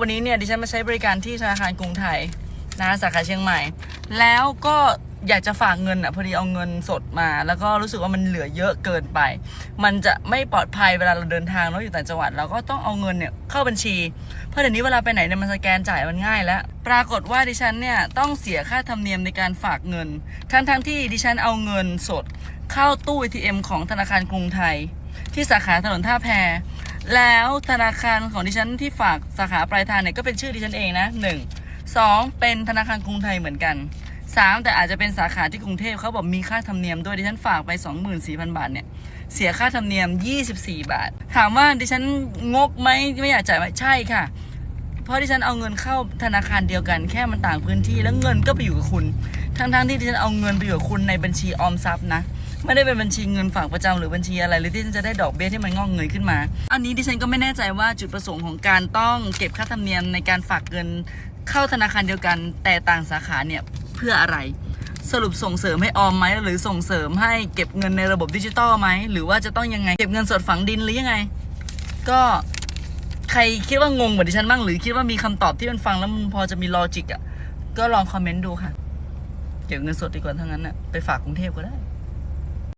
วันนี้เนี่ยดิฉันมาใช้บริการที่ธนาคารกรุงไทยนะสาขาเชียงใหม่ แล้วก็อยากจะฝากเงินอะพอดีเอาเงินสดมา แล้วก็รู้สึกว่ามันเหลือเยอะเกินไป มันจะไม่ปลอดภัยเวลาเราเดินทางแล้วอยู่ต่างจังหวัดเราก็ต้องเอาเงินเนี่ยเข้าบัญชี เพราะเดี๋ยวนี้เวลาไปไหนเนี่ยมันสแกนจ่ายมันง่ายแล้ว ปรากฏว่าดิฉันเนี่ยต้องเสียค่าธรรมเนียมในการฝากเงิน ทั้งทั้งที่ดิฉันเอาเงินสด เข้าตู้ ATM ของธนาคารกรุงไทย ที่สาขาถนนท่าแพ แล้วธนาคารของดิฉันที่ฝากสาขาปลายทางเนี่ยก็เป็นชื่อดิฉันเองนะหนึ่งสองเป็นธนาคารกรุงไทยเหมือนกันสามแต่อาจจะเป็นสาขาที่กรุงเทพเขาบอกมีค่าธรรมเนียมด้วยดิฉันฝากไป 24,000 บาทเนี่ยเสียค่าธรรมเนียม 24 บาท ถามว่าดิฉันงกไหมไม่อยากจ่ายไหมใช่ค่ะ เพราะดิฉันเอาเงินเข้าธนาคารเดียวกันแค่มันต่างพื้นที่แล้วเงินก็ไปอยู่กับคุณ ทั้งๆที่ดิฉันเอาเงินไปอยู่กับคุณในบัญชีออมทรัพย์นะไม่ได้เป็นบัญชีเงินฝากประจำหรือบัญชีอะไรหรือที่ฉันจะได้ดอกเบี้ยที่มันงอกเงยขึ้นมา อันนี้ดิฉันก็ไม่แน่ใจว่าจุดประสงค์ของการต้องเก็บค่าธรรมเนียมในการฝากเงินเข้าธนาคารเดียวกัน แต่ต่างสาขาเนี่ยเพื่ออะไร สรุปส่งเสริมให้ออมไหมหรือส่งเสริมให้เก็บเงินในระบบดิจิตอลไหมหรือว่าจะต้องยังไงเก็บเงินสดฝังดินหรือยังไง ก็ ใครคิดว่างงเหมือนดิฉันบ้างหรือคิดว่ามีคำตอบที่มันฟังแล้วมันพอจะมีลอจิกอะ ก็ลองคอมเมนต์ดูค่ะ เก็บเงินสดดีกว่าทั้งนั้นน่ะ ไปฝากกรุงเทพก็ได้